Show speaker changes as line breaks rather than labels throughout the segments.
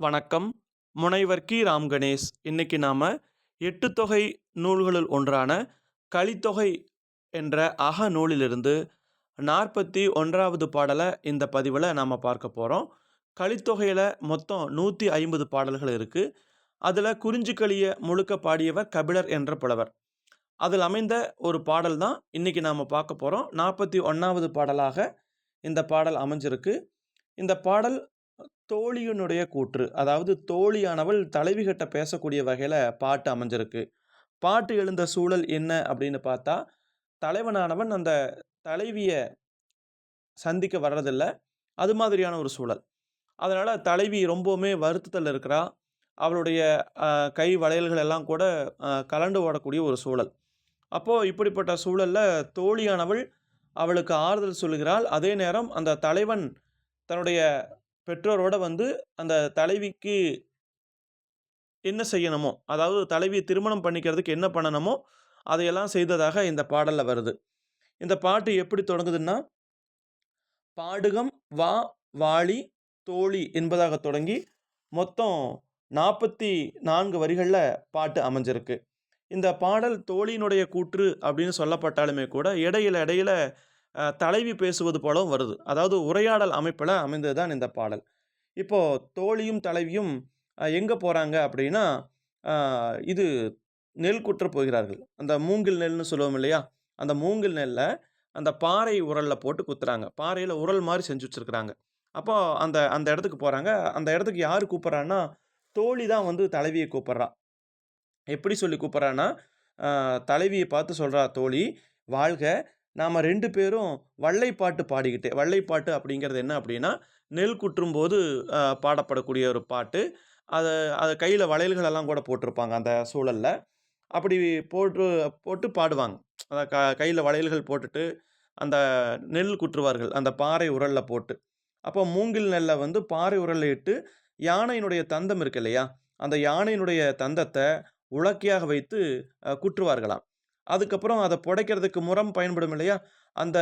வணக்கம். முனைவர் கி. ராம் கணேஷ். இன்னைக்கு நாம் எட்டு தொகை நூல்களுள் ஒன்றான கலித்தொகை என்ற அக நூலிலிருந்து நாற்பத்தி ஒன்றாவது பாடலை இந்த பதிவில் நாம் பார்க்க போகிறோம் கலித்தொகையில் மொத்தம் நூற்றி ஐம்பது பாடல்கள் இருக்குது அதில் குறிஞ்சிக்களிய முழுக்க பாடியவர் கபிலர் என்ற புலவர். அதில் அமைந்த ஒரு பாடல் தான் இன்றைக்கி நாம் பார்க்க போகிறோம் நாற்பத்தி ஒன்றாவது பாடலாக இந்த பாடல் அமைஞ்சிருக்கு. இந்த பாடல் தோழியினுடைய கூற்று. அதாவது தோழியானவள் தலைவிகிட்ட பேசக்கூடிய வகையில் பாட்டு அமைஞ்சிருக்கு. பாட்டு எழுந்த சூழல் என்ன அப்படின்னு பார்த்தா தலைவனானவன் அந்த தலைவியை சந்திக்க வர்றதில்ல. அது மாதிரியான ஒரு சூழல். அதனால் தலைவி ரொம்பவுமே வருத்தத்தில் இருக்கிறா. அவளுடைய கை வளையல்கள் எல்லாம் கூட கலண்டு ஓடக்கூடிய ஒரு சூழல். அப்போது இப்படிப்பட்ட சூழலில் தோழியானவள் அவளுக்கு ஆறுதல் சொல்லுகிறாள் அதே நேரம் அந்த தலைவன் தன்னுடைய பெற்றோரோட வந்து அந்த தலைவிக்கு என்ன செய்யணுமோ அதாவது தலைவியை திருமணம் பண்ணிக்கிறதுக்கு என்ன பண்ணணுமோ அதையெல்லாம் செய்ததாக இந்த பாடலில் வருது. இந்த பாட்டு எப்படி தொடங்குதுன்னா பாடுகம் வா வாளி தோழி என்பதாக தொடங்கி மொத்தம் நாற்பத்தி நான்கு வரிகளில் பாட்டு அமைஞ்சிருக்கு. இந்த பாடல் தோழியினுடைய கூற்று அப்படின்னு சொல்லப்பட்டாலுமே கூட இடையில இடையில தலைவி பேசுவது போலவும் வருது. அதாவது உரையாடல் அமைப்பில் அமைந்தது தான் இந்த பாடல். இப்போது தோழியும் தலைவியும் எங்கே போகிறாங்க அப்படின்னா இது நெல் குற்ற போகிறார்கள். அந்த மூங்கில் நெல்னு சொல்லுவோம் இல்லையா? அந்த மூங்கில் நெல்லை அந்த பாறை உரலில் போட்டு குத்துறாங்க. பாறையில் உரல் மாதிரி செஞ்சு வச்சுருக்குறாங்க. அப்போ அந்த அந்த இடத்துக்கு போகிறாங்க அந்த இடத்துக்கு யார் கூப்பிட்றான்னா தோழி தான் வந்து தலைவியை கூப்பிட்றா. எப்படி சொல்லி கூப்பிட்றான்னா தலைவியை பார்த்து சொல்கிறா தோழி வாழ்க நாம் ரெண்டு பேரும் வள்ளைப்பாட்டு பாடிக்கிட்டே வள்ளைப்பாட்டு அப்படிங்கிறது என்ன அப்படின்னா நெல் குற்றும் போது பாடப்படக்கூடிய ஒரு பாட்டு. அதை அது கையில் வளையல்களெல்லாம் கூட போட்டிருப்பாங்க அந்த சூழலில். அப்படி போட்டு போட்டு பாடுவாங்க. அதை க கையில் வளையல்கள் போட்டுட்டு அந்த நெல் குற்றுவார்கள் அந்த பாறை உரலில் போட்டு. அப்போ மூங்கில் நெல்லை வந்து பாறை உரலில் இட்டு யானையினுடைய தந்தம் இருக்கு இல்லையா? அந்த யானையினுடைய தந்தத்தை உலக்கையாக வைத்து குற்றுவார்களாம். அதுக்கப்புறம் அதை புடைக்கிறதுக்கு முறம் பயன்படும் இல்லையா? அந்த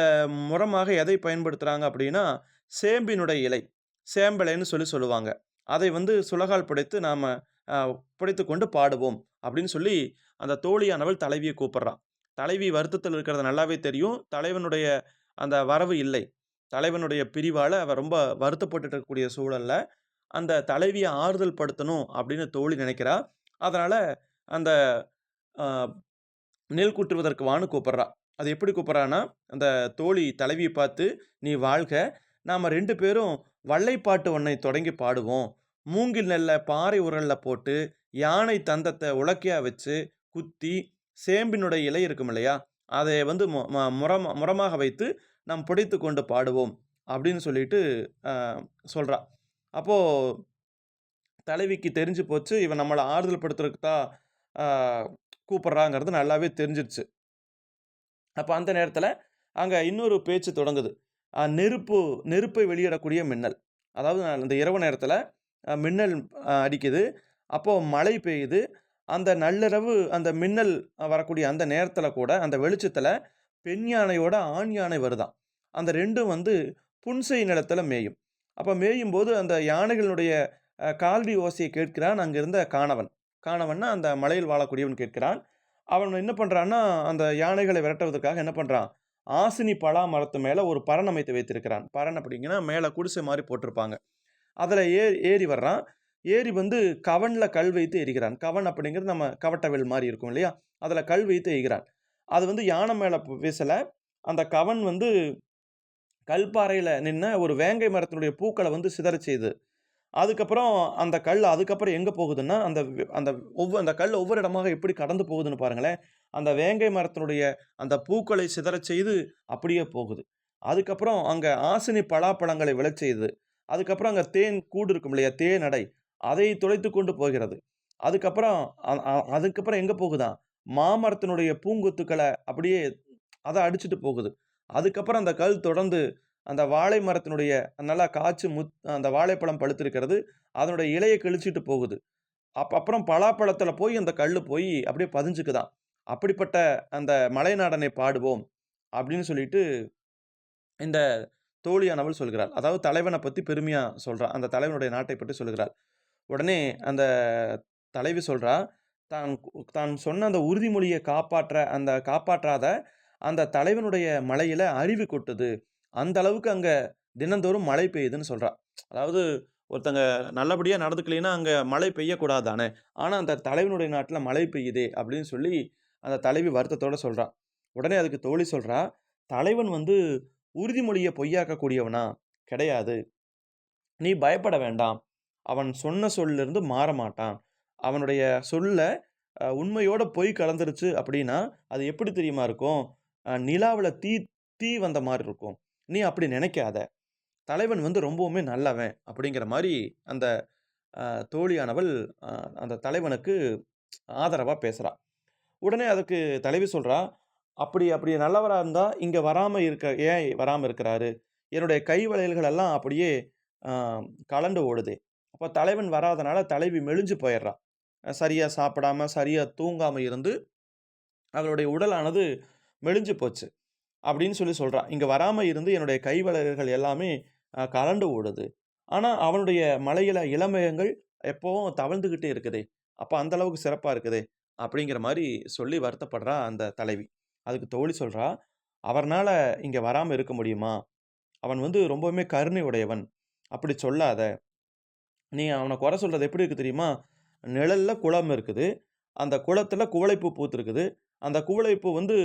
முறமாக எதை பயன்படுத்துகிறாங்க அப்படின்னா சேம்பினுடைய இலை சேம்பலைன்னு சொல்லி சொல்லுவாங்க. அதை வந்து சுலகால் புடைத்து நாம் புடைத்து கொண்டு பாடுவோம் அப்படின்னு சொல்லி அந்த தோழியானவள் தலைவியை கூப்பிட்றான் தலைவி வருத்தத்தில் இருக்கிறது நல்லாவே தெரியும். தலைவனுடைய அந்த வரவு இல்லை. தலைவனுடைய பிரிவால் அவள் ரொம்ப வருத்தப்பட்டு இருக்கக்கூடிய சூழலில் அந்த தலைவியை ஆறுதல் படுத்தணும் அப்படின்னு தோழி நினைக்கிறா. அதனால் அந்த நெல் குட்டுவதற்கு வான்னு கூப்பிட்றா. அது எப்படி கூப்பிட்றான்னா அந்த தோழி தலைவியை பார்த்து நீ வாழ்க. நாம் ரெண்டு பேரும் வள்ளைப்பாட்டு ஒன்றை தொடங்கி பாடுவோம். மூங்கில் நெல்லை பாறை உரலில் போட்டு யானை தந்தத்தை உலக்கையாக வச்சு குத்தி சேம்பினுடைய இலை இருக்கும் இல்லையா? அதை வந்து மு- ம- முறமா முறமாக வைத்து நாம் புடைத்து கொண்டு பாடுவோம். அப்படின்னு சொல்லிட்டு சொல்கிறா அப்போது தலைவிக்கு தெரிஞ்சு போச்சு இவன் நம்மளை ஆறுதல் படுத்துறதுக்கு தான் கூப்பிட்றாங்கிறது நல்லாவே தெரிஞ்சிருச்சு. அப்போ அந்த நேரத்தில் அங்கே இன்னொரு பேச்சு தொடங்குது. நெருப்பு நெருப்பை வெளியிடக்கூடிய மின்னல். அதாவது நான் இரவு நேரத்தில் மின்னல் அடிக்குது. அப்போது மழை பெய்யுது. அந்த நள்ளிரவு அந்த மின்னல் வரக்கூடிய அந்த நேரத்தில் கூட அந்த வெளிச்சத்தில் பெண் யானையோட ஆண் யானை வருதான். அந்த ரெண்டும் வந்து புன்செய் நிலத்தில் மேயும். அப்போ மேயும் போது அந்த யானைகளுடைய கால்டி ஓசையை கேட்கிறான் அங்கே இருந்த காணவன். காணவன்னா அந்த மலையில் வாழக்கூடியவன் கேட்கிறான். அவன் என்ன பண்ணுறான்னா அந்த யானைகளை விரட்டுவதற்காக என்ன பண்ணுறான் ஆசினி பலா மரத்து மேலே ஒரு பரண் அமைத்து வைத்திருக்கிறான். பரன் அப்படிங்கன்னா மேலே குடிசை மாதிரி போட்டிருப்பாங்க. அதில் ஏ ஏறி வர்றான். ஏறி வந்து கவனில் கல் வைத்து எரிகிறான். கவன் அப்படிங்கிறது நம்ம கவட்டவில் மாதிரி இருக்கும் இல்லையா? அதில் கல் வைத்து எரிகிறான். அது வந்து யானை மேலே வீசலை. அந்த கவன் வந்து கல்பாறையில் நின்ன ஒரு வேங்கை மரத்தினுடைய பூக்களை வந்து சிதற செய்யுது அதுக்கப்புறம் அந்த கல் அதுக்கப்புறம் எங்கே போகுதுன்னா அந்த அந்த ஒவ்வொரு அந்த கல் ஒவ்வொரு இடமாக எப்படி கடந்து போகுதுன்னு பாருங்களேன். அந்த வேங்கை மரத்தினுடைய அந்த பூக்களை சிதறச் செய்து அப்படியே போகுது. அதுக்கப்புறம் அங்கே ஆசினி பலாப்பழங்களை விளைச் செய்து அதுக்கப்புறம் அங்கே தேன் கூடு இருக்கும் இல்லையா தேன் அடை அதை துளைத்து கொண்டு போகிறது. அதுக்கப்புறம் அதுக்கப்புறம் எங்கே போகுதான் மாமரத்தினுடைய பூங்கொத்துக்களை அப்படியே அதை அடிச்சுட்டு போகுது. அதுக்கப்புறம் அந்த கல் தொடர்ந்து அந்த வாழை மரத்தினுடைய நல்லா காய்ச்சி முத் அந்த வாழைப்பழம் பழுத்திருக்கிறது. அதனுடைய இலையை கிழிச்சிட்டு போகுது. அப்ப அப்புறம் பலாப்பழத்தில் போய் அந்த கல் போய் அப்படியே பதிஞ்சுக்குதான். அப்படிப்பட்ட அந்த மலைநாடனை பாடுவோம் அப்படின்னு சொல்லிட்டு இந்த தோழியானவள் சொல்கிறாள். அதாவது தலைவனை பற்றி பெருமையாக சொல்கிறான் அந்த தலைவனுடைய நாட்டை பற்றி சொல்கிறாள். உடனே அந்த தலைவி சொல்கிறா தான் தான் சொன்ன அந்த உறுதிமொழியை காப்பாற்ற அந்த காப்பாற்றாத அந்த தலைவனுடைய மலையில் அருவி கொட்டுது. அந்த அளவுக்கு அங்கே தினந்தோறும் மழை பெய்யுதுன்னு சொல்கிறான் அதாவது ஒருத்தங்க நல்லபடியாக நடந்துக்கலைன்னா, அங்கே மழை பெய்யக்கூடாது தானே! அந்த தலைவனுடைய நாட்டில் மழை பெய்யுதே! அப்படின்னு சொல்லி அந்த தலைவி வருத்தத்தோடு சொல்கிறான் உடனே அதுக்கு தோழி சொல்கிறா தலைவன் வந்து உறுதிமொழியை பொய்யாக்கக்கூடியவனா? கிடையாது. நீ பயப்பட வேண்டாம். அவன் சொன்ன சொல்லிருந்து மாற மாட்டான். அவனுடைய சொல்ல உண்மையோட பொய் கலந்துருச்சு அப்படின்னா, அது எப்படி தெரியுமா இருக்கும்? நிலாவில் தீ தீ வந்த மாதிரி இருக்கும். நீ அப்படி நினைக்காத. தலைவன் வந்து ரொம்பவுமே நல்லவன். அப்படிங்கிற மாதிரி அந்த தோழியானவள் அந்த தலைவனுக்கு ஆதரவாக பேசுகிறாள் உடனே அதுக்கு தலைவி சொல்கிறா "அப்படி அப்படி நல்லவராக இருந்தால் இங்கே வராமல் இருக்க ஏன் வராமல் இருக்கிறாரு? என்னுடைய கை வளையல்கள் எல்லாம் அப்படியே கலண்டு ஓடுது ஓடுதே!" தலைவன் வராதனால தலைவி மெலிஞ்சு போயிடுறா சரியாக சாப்பிடாமல் சாப்பிடாம, தூங்காமல் இருந்து, அவளுடைய உடலானது மெலிஞ்சு போச்சு. அப்படின்னு சொல்லி சொல்கிறான் இங்கே வராமல் இருந்து என்னுடைய கை எல்லாமே கலண்டு ஓடுது. ஆனால் அவனுடைய மலையில இளமயங்கள் எப்போவும் தவழ்ந்துக்கிட்டே இருக்குதே! அப்போ அந்த அளவுக்கு சிறப்பா இருக்குதே!" அப்படிங்கிற மாதிரி சொல்லி வருத்தப்படுறா அந்த தலைவி. அதுக்கு தோழி சொல்கிறா அவர்னால் இங்கே வராமல் இருக்க முடியுமா? அவன் வந்து ரொம்பவுமே கருணை உடையவன். அப்படி சொல்லாத. நீ அவனை குறை சொல்கிறது எப்படி இருக்குது தெரியுமா? நிழலில் குளம் இருக்குது. அந்த குளத்தில் குவளைப்பூ பூத்துருக்குது அந்த குவளைப்பூ வந்து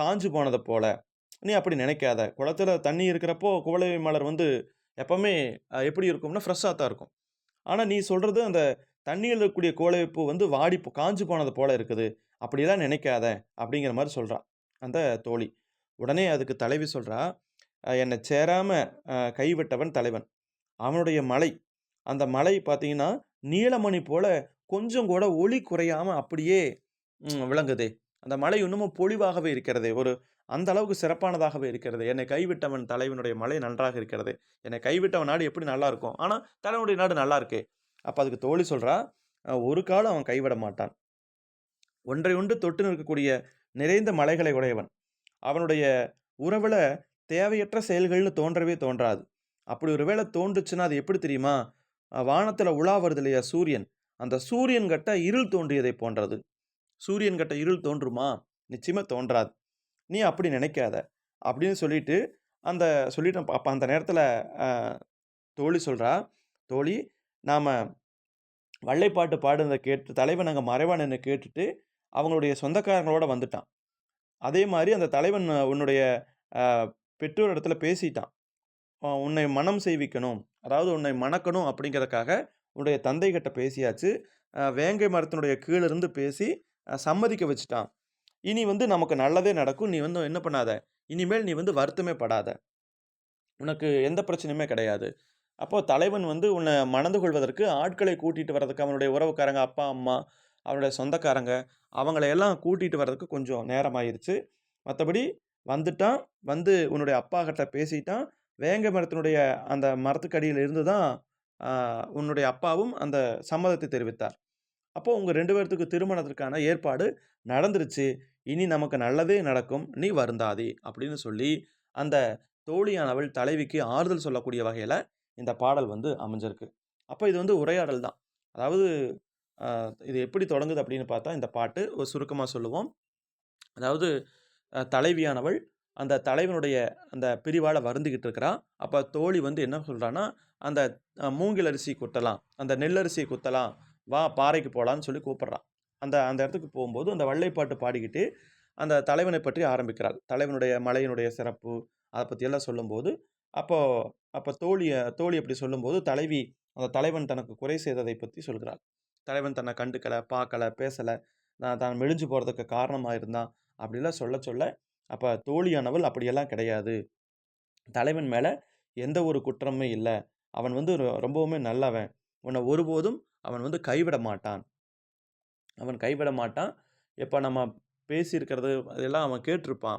காஞ்சு போனதை போல் நீ அப்படி நினைக்காத. குளத்துல தண்ணி இருக்கிறப்போ குவளை மலர் வந்து எப்பவுமே எப்படி இருக்கும்னா, ஃப்ரெஷ்ஷாக தான் இருக்கும். ஆனால் நீ சொல்கிறது அந்த தண்ணியில் இருக்கக்கூடிய குவளைப்பூ வந்து வாடி போ காஞ்சு போனது போல் இருக்குது. அப்படிலாம் நினைக்காத." அப்படிங்கிற மாதிரி சொல்கிறான் அந்த தோழி. உடனே அதுக்கு தலைவி சொல்கிறா என்னை சேராமல் கைவிட்டவன் தலைவன். அவனுடைய மலை, அந்த மலை பார்த்தீங்கன்னா, நீலமணி போல் கொஞ்சம் கூட ஒளி குறையாம அப்படியே விளங்குதே! அந்த மலை இன்னமும் பொழிவாகவே இருக்கிறதே! ஒரு அந்த அளவுக்கு சிறப்பானதாகவே இருக்கிறது என்னை கைவிட்டவன் தலைவனுடைய மலை நன்றாக இருக்கிறது என்னை கைவிட்டவன் நாடு எப்படி நல்லா இருக்கும்? ஆனால் தலைவனுடைய நாடு நல்லா இருக்கே!" அப்போ அதுக்கு தோழி சொல்கிறா ஒரு காலம் அவன் கைவிட மாட்டான். ஒன்றை ஒன்று தொட்டு நிற்கக்கூடிய நிறைந்த மலைகளை உடையவன். அவனுடைய உறவில் தேவையற்ற செயல்கள்னு தோன்றவே தோன்றாது. அப்படி ஒரு வேளை தோன்றுச்சுன்னா, அது எப்படி தெரியுமா? வானத்தில் உலா வருது இல்லையா சூரியன். அந்த சூரியன் கட்ட இருள் தோன்றியதை போன்றது. சூரியன் கட்ட இருள் தோன்றுமா? நிச்சயமாக தோன்றாது. நீ அப்படி நினைக்காத." அப்படின்னு சொல்லிட்டு, அந்த சொல்லிட்டு அப்போ அந்த நேரத்தில் தோழி சொல்கிறா "தோழி, நாம் வள்ளைப்பாட்டு பாடுறதை கேட்டு தலைவன் அங்கே மறைவாணின்னு கேட்டுட்டு, அவங்களுடைய சொந்தக்காரங்களோட வந்துட்டான். அதே மாதிரி அந்த தலைவன் உன்னுடைய பெற்றோர் இடத்துல பேசிட்டான். உன்னை மணம் செய்விக்கணும். அதாவது உன்னை மணக்கணும் அப்படிங்கிறதுக்காக உன்னுடைய தந்தை கிட்ட பேசியாச்சு. வேங்கை மரத்தினுடைய கீழிருந்து பேசி சம்மதிக்க வச்சுட்டான். இனி வந்து நமக்கு நல்லதே நடக்கும். நீ வந்து என்ன பண்ணாத, இனிமேல் நீ வந்து வருத்தமே படாத. உனக்கு எந்த பிரச்சனையுமே கிடையாது. அப்போது தலைவன் வந்து உன்னை மணந்து கொள்வதற்கு ஆட்களை கூட்டிகிட்டு வரதுக்கு அவனுடைய உறவுக்காரங்க, அப்பா, அம்மா, அவனுடைய சொந்தக்காரங்க அவங்களையெல்லாம் எல்லாம் வர்றதுக்கு வரதுக்கு கொஞ்சம் நேரம் ஆயிடுச்சு மற்றபடி வந்துட்டான். வந்து உன்னுடைய அப்பா கிட்ட பேசிட்டான். வேங்க மரத்தினுடைய அந்த மரத்துக்கடியில் இருந்து தான் உன்னுடைய அப்பாவும் அந்த சம்மதத்தை தெரிவித்தார். அப்போ உங்கள் ரெண்டு பேர்த்துக்கு திருமணத்திற்கான ஏற்பாடு நடந்துருச்சு. இனி நமக்கு நல்லதே நடக்கும். நீ வருந்தாதே!" அப்படின்னு சொல்லி, அந்த தோழியானவள் தலைவிக்கு ஆறுதல் சொல்லக்கூடிய வகையில் இந்த பாடல் வந்து அமைஞ்சிருக்கு. அப்போ இது வந்து உரையாடல் தான். அதாவது இது எப்படி தொடங்குது அப்படின்னு பார்த்தா, இந்த பாட்டு ஒரு சுருக்கமாக சொல்லுவோம். அதாவது தலைவியானவள் அந்த தலைவனுடைய அந்த பிரிவால் வருந்திக்கிட்டு இருக்கிறா. அப்போ தோழி வந்து என்ன சொல்கிறான்னா "அந்த மூங்கிலரிசி மூங்கில் அரிசி குத்தலாம். அந்த நெல்லரிசி குத்தலாம். வா பாறைக்கு போகலான்னு சொல்லி கூப்பிட்றான் அந்த அந்த இடத்துக்கு போகும்போது அந்த வள்ளைப்பாட்டு பாடிக்கிட்டு, அந்த தலைவனை பற்றி ஆரம்பிக்கிறாள். தலைவனுடைய மலையினுடைய சிறப்பு, அதை பற்றியெல்லாம் சொல்லும்போது, அப்போது அப்போ தோழியை தோழி அப்படி சொல்லும்போது, தலைவி அந்த தலைவன் தனக்கு குறை செய்ததை பற்றி சொல்கிறாள். தலைவன் தன்னை கண்டுக்கல, பார்க்கல, பேசலை நான் தான் மெழிஞ்சு போகிறதுக்கு காரணமாக இருந்தான். அப்படிலாம் சொல்ல சொல்ல, அப்போ தோழியானவள் அப்படியெல்லாம் கிடையாது. தலைவன் மேலே எந்த ஒரு குற்றமுமே இல்லை அவன் வந்து ரொ ரொம்பவுமே நல்லவன். உன்னை ஒருபோதும் அவன் வந்து கைவிட மாட்டான். அவன் கைவிட மாட்டான். எப்போ நம்ம பேசியிருக்கிறது அதெல்லாம் அவன் கேட்டிருப்பான்.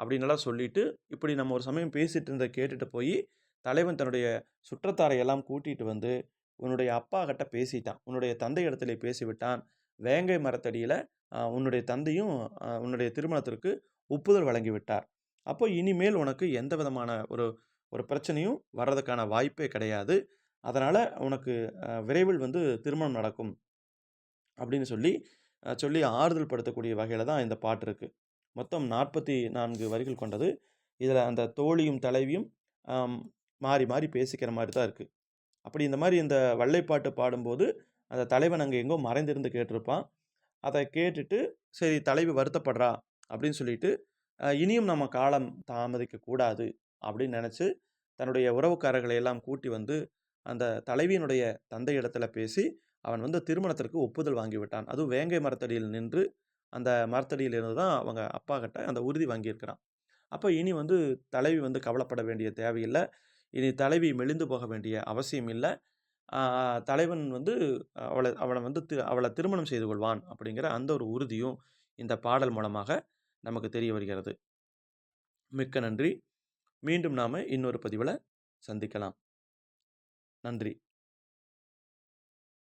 அப்படின்லாம் சொல்லிட்டு, இப்படி நம்ம ஒரு சமயம் பேசிகிட்டு இருந்த கேட்டுட்டு போய் தலைவன் தன்னுடைய சுற்றத்தாரை எல்லாம் கூட்டிகிட்டு வந்து, "உன்னுடைய அப்பா கிட்ட பேசிட்டான். உன்னுடைய தந்தை இடத்துல பேசிவிட்டான். வேங்கை மரத்தடியில் உன்னுடைய தந்தையும் உன்னுடைய திருமணத்திற்கு ஒப்புதல் வழங்கி விட்டார். அப்போ இனிமேல் உனக்கு எந்த விதமான ஒரு ஒரு பிரச்சனையும் வர்றதுக்கான வாய்ப்பே கிடையாது. அதனால் உனக்கு விரைவில் வந்து திருமணம் நடக்கும் அப்படின்னு சொல்லி சொல்லி ஆறுதல் படுத்தக்கூடிய வகையில் தான் இந்த பாட்டு இருக்குது மொத்தம் 44 வரிகள் கொண்டது. இதில் அந்த தோழியும், தலைவியும் மாறி மாறி பேசிக்கிற மாதிரி தான் இருக்குது அப்படி இந்த மாதிரி இந்த வள்ளைப்பாட்டு பாடும்போது, அந்த தலைவன் அங்கே எங்கோ மறைந்திருந்து கேட்டிருப்பான். அதை கேட்டுட்டு, சரி தலைவி வருத்தப்படுறா அப்படின்னு சொல்லிட்டு, இனியும் நம்ம காலம் தாமதிக்க கூடாது அப்படின்னு நினச்சி தன்னுடைய உறவுக்காரர்களை எல்லாம் கூட்டி வந்து, அந்த தலைவியினுடைய தந்தையிடத்தில பேசி, அவன் வந்து திருமணத்திற்கு ஒப்புதல் வாங்கிவிட்டான். அதுவும் வேங்கை மரத்தடியில் நின்று, அந்த மரத்தடியில் இருந்து தான் அவங்க அப்பாகிட்ட அந்த உறுதி வாங்கியிருக்கிறான். அப்போ இனி வந்து தலைவி வந்து கவலைப்பட வேண்டிய தேவையில்லை இனி தலைவி மெலிந்து போக வேண்டிய அவசியம் இல்லை தலைவன் வந்து அவளை அவளை வந்து தி திருமணம் செய்து கொள்வான் அப்படிங்கிற அந்த ஒரு உறுதியும் இந்த பாடல் மூலமாக நமக்கு தெரிய வருகிறது. மிக்க நன்றி. மீண்டும் நாம் இன்னொரு பதிவில் சந்திக்கலாம். நன்றி.